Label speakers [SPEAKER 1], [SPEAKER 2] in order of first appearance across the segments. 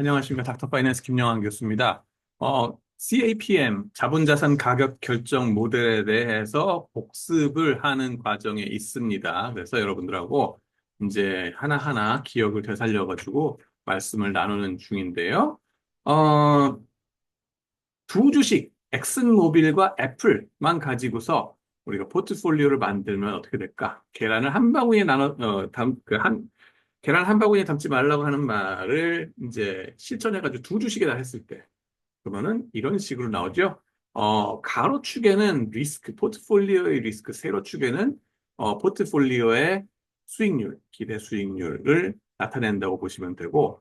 [SPEAKER 1] 안녕하십니까. 닥터 파이낸스 김영환 교수입니다. 어, CAPM, 자본자산 가격 결정 모델에 대해서 복습을 하는 과정에 있습니다. 그래서 여러분들하고 이제 하나하나 기억을 되살려가지고 말씀을 나누는 중인데요. 어, 두 주식, 엑슨모빌과 애플만 가지고서 우리가 포트폴리오를 만들면 어떻게 될까? 계란을 한 바구니에 나눠, 어, 담, 그 한, 계란 한 바구니에 담지 말라고 하는 말을 이제 실천해가지고 두 주식에다 했을 때, 그러면은 이런 식으로 나오죠. 어, 가로축에는 리스크, 포트폴리오의 리스크, 세로축에는 어, 포트폴리오의 수익률, 기대 수익률을 나타낸다고 보시면 되고,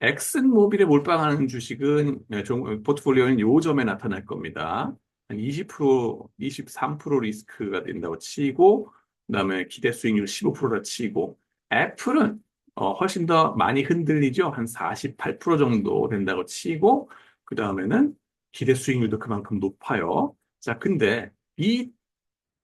[SPEAKER 1] 엑슨모빌에 몰빵하는 주식은 네, 종- 포트폴리오는 요 점에 나타날 겁니다. 한 20%, 23% 리스크가 된다고 치고, 그다음에 기대 수익률 15%라 치고, 애플은 어, 훨씬 더 많이 흔들리죠. 한 48% 정도 된다고 치고, 그 다음에는 기대 수익률도 그만큼 높아요. 자, 근데 이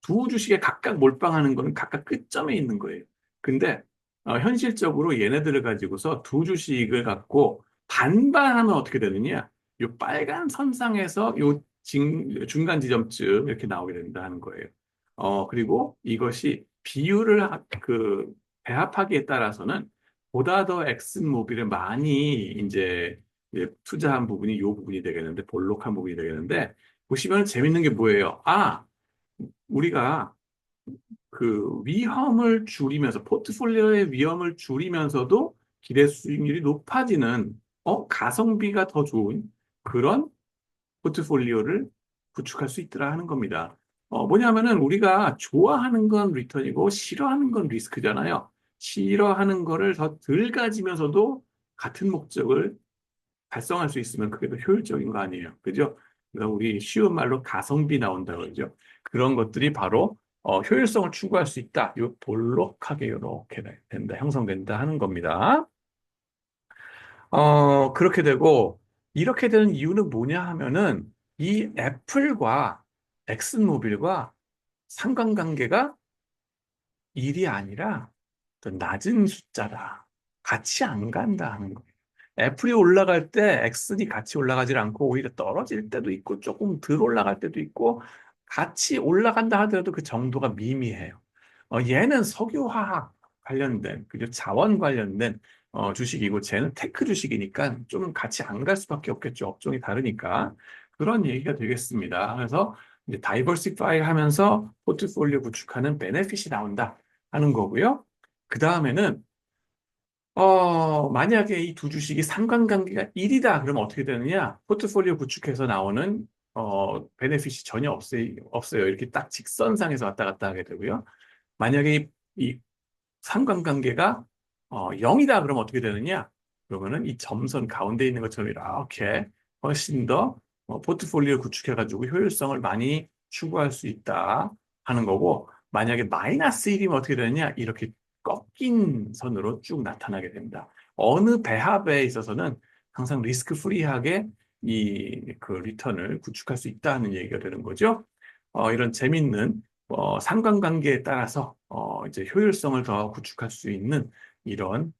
[SPEAKER 1] 두 주식에 각각 몰빵하는 거는 각각 끝점에 있는 거예요. 근데 어, 현실적으로 얘네들을 가지고서 두 주식을 갖고 반반하면 어떻게 되느냐? 요 빨간 선상에서 요 진- 중간 지점쯤 이렇게 나오게 된다는 거예요. 어, 그리고 이것이 비율을 하- 그 배합하기에 따라서는 보다 더 엑슨 모빌에 많이 이제 투자한 부분이 요 부분이 되겠는데 볼록한 부분이 되겠는데 보시면 재밌는 게 뭐예요? 아, 우리가 그 위험을 줄이면서 포트폴리오의 위험을 줄이면서도 기대 수익률이 높아지는 어 가성비가 더 좋은 그런 포트폴리오를 구축할 수 있더라 하는 겁니다. 어 뭐냐면은 우리가 좋아하는 건 리턴이고 싫어하는 건 리스크잖아요. 싫어하는 거를 더 덜 가지면서도 같은 목적을 달성할 수 있으면 그게 더 효율적인 거 아니에요. 그죠? 그러니까 우리 쉬운 말로 가성비 나온다 그러죠. 그런 것들이 바로 어, 효율성을 추구할 수 있다. 요 볼록하게 이렇게 된다, 형성된다 하는 겁니다. 어, 그렇게 되고 이렇게 되는 이유는 뭐냐 하면은 이 애플과 엑슨모빌과 상관관계가 1이 아니라 더 낮은 숫자다. 같이 안 간다 하는 거예요. 애플이 올라갈 때 엑슨이 같이 올라가질 않고 오히려 떨어질 때도 있고 조금 덜 올라갈 때도 있고 같이 올라간다 하더라도 그 정도가 미미해요. 어, 얘는 석유화학 관련된 그죠 자원 관련된 어, 주식이고 쟤는 테크 주식이니까 좀 같이 안 갈 수밖에 없겠죠. 업종이 다르니까 그런 얘기가 되겠습니다. 그래서 이제 다이버시파이 하면서 포트폴리오 구축하는 베네핏이 나온다 하는 거고요. 그 다음에는 어, 만약에 이 두 주식이 상관관계가 1이다, 그러면 어떻게 되느냐? 포트폴리오 구축해서 나오는, 어, 베네핏이 전혀 없어요. 없어요. 이렇게 딱 직선상에서 왔다 갔다 하게 되고요. 만약에 이, 이 상관관계가, 어, 0이다, 그러면 어떻게 되느냐? 그러면은 이 점선 가운데 있는 것처럼 이렇게 훨씬 더 어, 포트폴리오 구축해가지고 효율성을 많이 추구할 수 있다 하는 거고, 만약에 마이너스 1이면 어떻게 되느냐? 이렇게 꺾인 선으로 쭉 나타나게 됩니다. 어느 배합에 있어서는 항상 리스크 프리하게 이 그 리턴을 구축할 수 있다는 얘기가 되는 거죠. 어, 이런 재밌는 어, 상관관계에 따라서 어, 이제 효율성을 더 구축할 수 있는 이런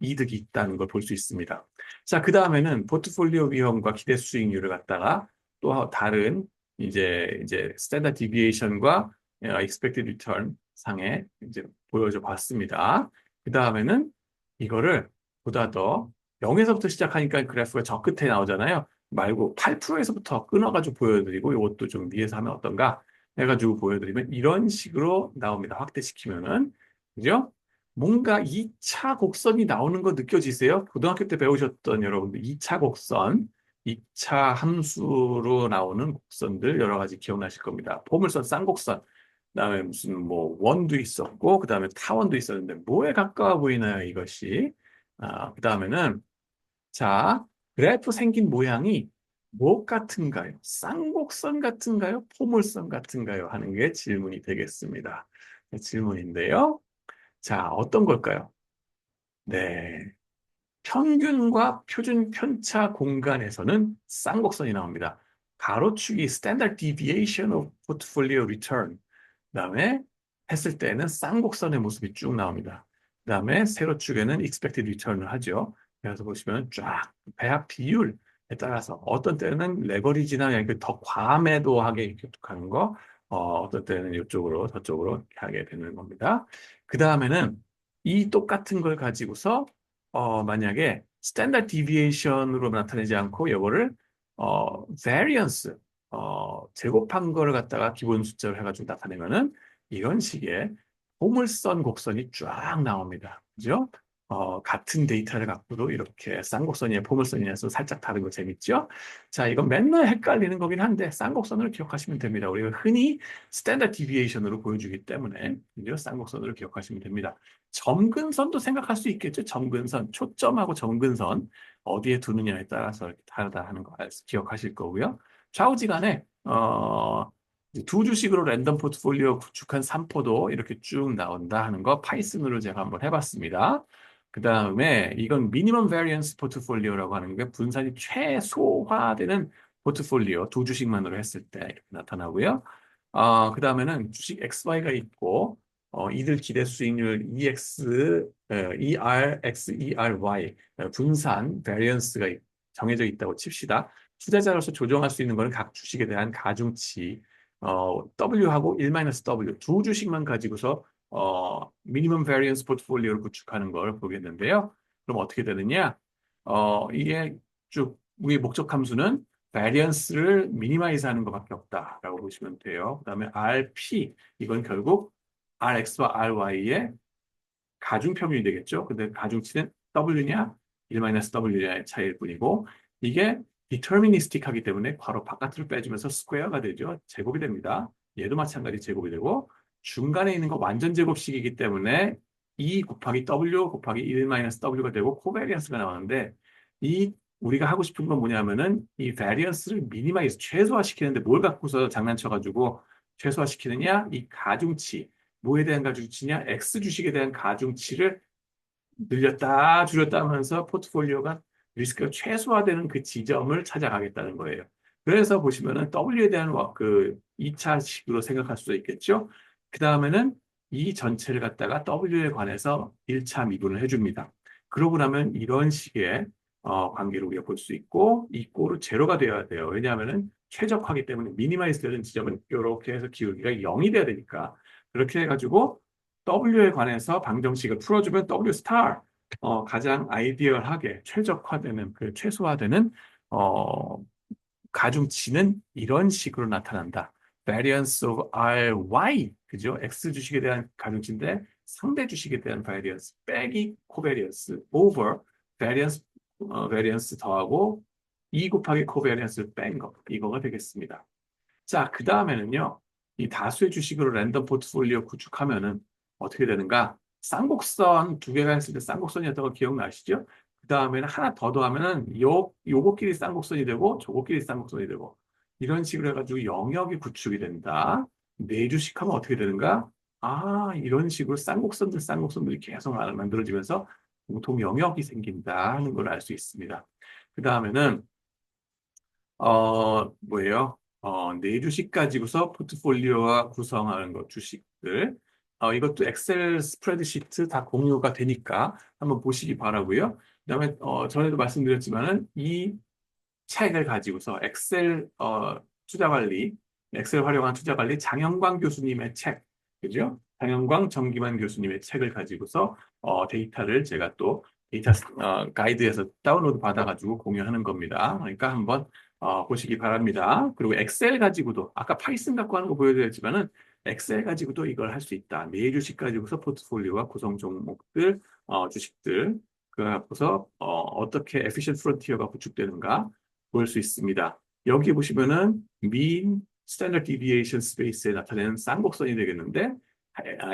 [SPEAKER 1] 이득이 있다는 걸 볼 수 있습니다. 자, 그 다음에는 포트폴리오 위험과 기대 수익률을 갖다가 또 다른 이제 이제 스탠다드 디비에이션과 expected return 상에 이제 보여줘 봤습니다. 그 다음에는 이거를 보다 더 0에서부터 시작하니까 그래프가 저 끝에 나오잖아요. 말고 8%에서부터 끊어가지고 보여드리고 이것도 좀 위에서 하면 어떤가 해가지고 보여드리면 이런 식으로 나옵니다. 확대시키면은 그죠? 뭔가 2차 곡선이 나오는 거 느껴지세요? 고등학교 때 배우셨던 여러분들 2차 곡선, 2차 함수로 나오는 곡선들 여러 가지 기억나실 겁니다. 포물선, 쌍곡선, 그 다음에 무슨 뭐 원도 있었고 그 다음에 타원도 있었는데 뭐에 가까워 보이나요 이것이? 아 그 다음에는 자 그래프 생긴 모양이 뭐 같은가요? 쌍곡선 같은가요? 포물선 같은가요? 하는 게 질문이 되겠습니다. 질문인데요. 자 어떤 걸까요? 네 평균과 표준 편차 공간에서는 쌍곡선이 나옵니다. 가로축이 standard deviation of portfolio return. 그 다음에 했을 때는 쌍곡선의 모습이 쭉 나옵니다. 그 다음에 세로축에는 expected return을 하죠. 그래서 보시면 쫙 배합 비율에 따라서 어떤 때는 레버리지나 이렇게 더 과매도하게 이렇게 가는 거, 어, 어떤 때는 이쪽으로 저쪽으로 하게 되는 겁니다. 그 다음에는 이 똑같은 걸 가지고서 어, 만약에 스탠다드 디비에이션으로 나타내지 않고 이거를 어, variance 어, 제곱한 거를 갖다가 기본 숫자로 해가지고 나타내면은 이런 식의 포물선 곡선이 쫙 나옵니다. 그죠? 어, 같은 데이터를 갖고도 이렇게 쌍곡선이냐 포물선이냐서 살짝 다른 거 재밌죠? 자, 이건 맨날 헷갈리는 거긴 한데 쌍곡선으로 기억하시면 됩니다. 우리가 흔히 스탠다드 디비에이션으로 보여주기 때문에 그죠? 쌍곡선으로 기억하시면 됩니다. 점근선도 생각할 수 있겠죠? 점근선, 초점하고 점근선 어디에 두느냐에 따라서 다르다 하는 거 기억하실 거고요. 좌우지간에 어, 두 주식으로 랜덤 포트폴리오 구축한 3포도 이렇게 쭉 나온다 하는 거 파이썬으로 제가 한번 해봤습니다. 그 다음에 이건 미니멈 베리언스 포트폴리오라고 하는 게 분산이 최소화되는 포트폴리오 두 주식만으로 했을 때 이렇게 나타나고요. 어, 그 다음에는 주식 XY가 있고 어, 이들 기대 수익률 EX, 에, ERX, ERY 분산 베리언스가 정해져 있다고 칩시다. 투자자로서 조정할 수 있는 것은 각 주식에 대한 가중치 어, W하고 1-W 두 주식만 가지고서 어, 미니멈 포트폴리오를 구축하는 걸 보겠는데요. 그럼 어떻게 되느냐? 어, 이게 쭉 우리 목적 함수는 베리언스를 미니마이즈 하는 것밖에 없다라고 보시면 돼요. 그 다음에 RP 이건 결국 RX와 RY의 가중평균이 되겠죠. 근데 가중치는 W냐 1-W냐의 차이일 뿐이고 이게 디터미니스틱하기 때문에 바로 바깥으로 빼주면서 스퀘어가 되죠. 제곱이 됩니다. 얘도 마찬가지 제곱이 되고 중간에 있는 거 완전 제곱식이기 때문에 E 곱하기 W 곱하기 1-W가 되고 코베리언스가 나오는데 이 우리가 하고 싶은 건 뭐냐면은 이 베리언스를 미니마이즈 최소화시키는데 뭘 갖고서 장난쳐가지고 최소화시키느냐 이 가중치 뭐에 대한 가중치냐 X 주식에 대한 가중치를 늘렸다 줄였다 하면서 포트폴리오가 리스크가 최소화되는 그 지점을 찾아가겠다는 거예요. 그래서 보시면은 W에 대한 그 2차식으로 생각할 수도 있겠죠. 그 다음에는 이 전체를 갖다가 W에 관해서 1차 미분을 해줍니다. 그러고 나면 이런 식의 어, 관계를 우리가 볼 수 있고 이 꼴은 제로가 되어야 돼요. 왜냐하면 최적화기 때문에 미니마이즈 되는 지점은 이렇게 해서 기울기가 0이 돼야 되니까 그렇게 해가지고 W에 관해서 방정식을 풀어주면 W 스타 어, 가장 아이디얼하게 최적화되는 그 최소화되는 어, 가중치는 이런 식으로 나타난다. variance of RY 그죠? X 주식에 대한 가중치인데 상대 주식에 대한 variance 빼기 covariance over variance 어, variance 더하고 2 곱하기 covariance를 뺀 거. 이거가 되겠습니다. 자, 그 다음에는요. 이 다수의 주식으로 랜덤 포트폴리오 구축하면은 어떻게 되는가? 쌍곡선 두 개가 했을 때 쌍곡선이었던 거 기억나시죠? 그 다음에는 하나 더 더하면은 요, 요거끼리 쌍곡선이 되고 저거끼리 쌍곡선이 되고 이런 식으로 해가지고 영역이 구축이 된다. 네 주식 하면 어떻게 되는가? 아, 이런 식으로 쌍곡선들, 쌍곡선들이 계속 만들어지면서 공통 영역이 생긴다 하는 걸 알 수 있습니다. 그 다음에는, 어, 뭐예요? 어, 네 주식 가지고서 포트폴리오와 구성하는 것, 주식들. 어, 이것도 엑셀 스프레드시트 다 공유가 되니까 한번 보시기 바라고요. 그 다음에, 어, 전에도 말씀드렸지만은 이 책을 가지고서 엑셀 어, 투자 관리, 엑셀 활용한 투자 관리 장영광 교수님의 책, 그죠? 장영광 정기만 교수님의 책을 가지고서 어, 데이터를 제가 또 데이터 어, 가이드에서 다운로드 받아가지고 공유하는 겁니다. 그러니까 한번 어, 보시기 바랍니다. 그리고 엑셀 가지고도 아까 파이썬 갖고 하는 거 보여드렸지만은 엑셀 가지고도 이걸 할 수 있다. 매 주식 가지고서 포트폴리오와 구성 종목들, 어, 주식들 그 갖고서 어, 떻게 에피션 프론티어가 구축되는가 볼 수 있습니다. 여기 보시면은 mean standard deviation space에 나타내는 쌍곡선이 되겠는데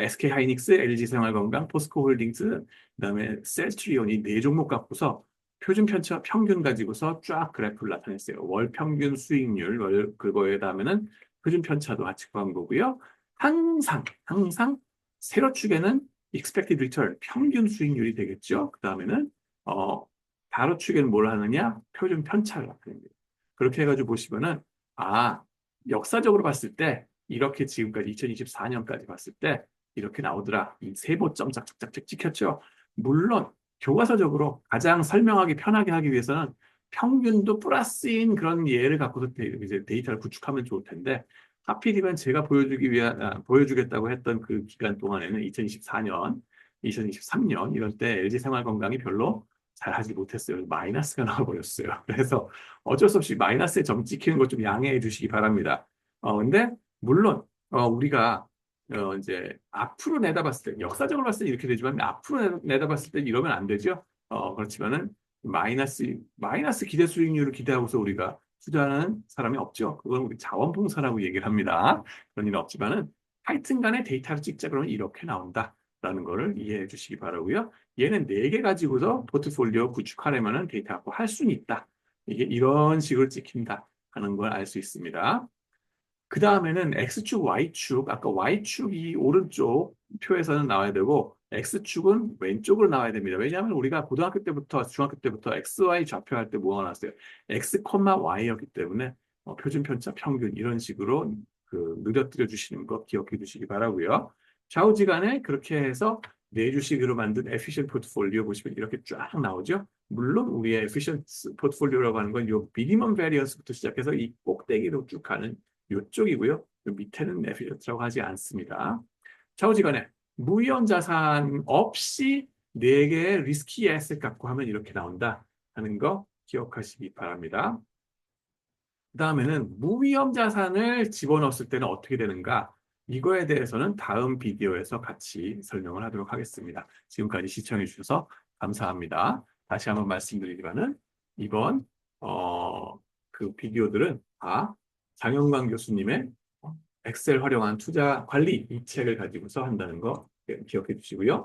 [SPEAKER 1] SK 하이닉스, LG 생활건강, 포스코 홀딩스, 그다음에 셀트리온이 네 종목 갖고서 표준 편차 평균 가지고서 쫙 그래프를 나타냈어요. 월 평균 수익률, 월 그거에 다음에는 표준 편차도 같이 구한 거고요. 항상 항상 세로 축에는 expected return 평균 수익률이 되겠죠. 그 다음에는 어 가로 축에는 뭘 하느냐? 표준 편차를 나타냅니다. 그렇게 해가지고 보시면은 아 역사적으로 봤을 때 이렇게 지금까지 2024년까지 봤을 때 이렇게 나오더라. 이 세보점 짝짝짝짝 찍혔죠. 물론 교과서적으로 가장 설명하기 편하게 하기 위해서는 평균도 플러스인 그런 예를 갖고서 데- 이제 데이터를 구축하면 좋을 텐데 하필이면 제가 보여주기 위한 아, 보여주겠다고 했던 그 기간 동안에는 2024년, 2023년 이런 때 LG 생활건강이 별로 잘 하지 못했어요. 마이너스가 나와버렸어요. 그래서 어쩔 수 없이 마이너스에 점 찍히는 것 좀 양해해 주시기 바랍니다. 어, 근데 물론 어, 우리가 어, 이제 앞으로 내다봤을 때 역사적으로 봤을 때 이렇게 되지만 앞으로 내- 내다봤을 때 이러면 안 되죠. 어, 그렇지만은 마이너스 마이너스 기대 수익률을 기대하고서 우리가 투자하는 사람이 없죠. 그건 우리 자원봉사라고 얘기를 합니다. 그런 일은 없지만은 하여튼 간에 데이터를 찍자 그러면 이렇게 나온다 라는 거를 이해해 주시기 바라고요. 얘는 네개 가지고서 포트폴리오 구축하려면은 데이터 갖고 할 수는 있다. 이게 이런 식으로 찍힌다 하는 걸 알 수 있습니다. 그 다음에는 X축, Y축, 아까 Y축이 오른쪽 표에서는 나와야 되고 X축은 왼쪽으로 나와야 됩니다. 왜냐하면 우리가 고등학교 때부터 중학교 때부터 XY 좌표 할 때 뭐가 나왔어요? X, Y였기 때문에 어, 표준 편차 평균 이런 식으로 그 늘어뜨려 주시는 거 기억해 주시기 바라고요. 좌우지간에 그렇게 해서 네 주식으로 만든 efficient 포트폴리오 보시면 이렇게 쫙 나오죠. 물론 우리의 efficient 포트폴리오라고 하는 건이 minimum variance부터 시작해서 이 꼭대기로 쭉 가는 이쪽이고요. 요 밑에는 efficient라고 하지 않습니다. 좌우지간에 무위험 자산 없이 네 개의 리스키 에셋 갖고 하면 이렇게 나온다 하는 거 기억하시기 바랍니다. 그 다음에는 무위험 자산을 집어넣었을 때는 어떻게 되는가? 이거에 대해서는 다음 비디오에서 같이 설명을 하도록 하겠습니다. 지금까지 시청해 주셔서 감사합니다. 다시 한번 말씀드리지만은 이번 어, 그 비디오들은 다 장영광 교수님의 엑셀 활용한 투자 관리 이 책을 가지고서 한다는 거 기억해 주시고요.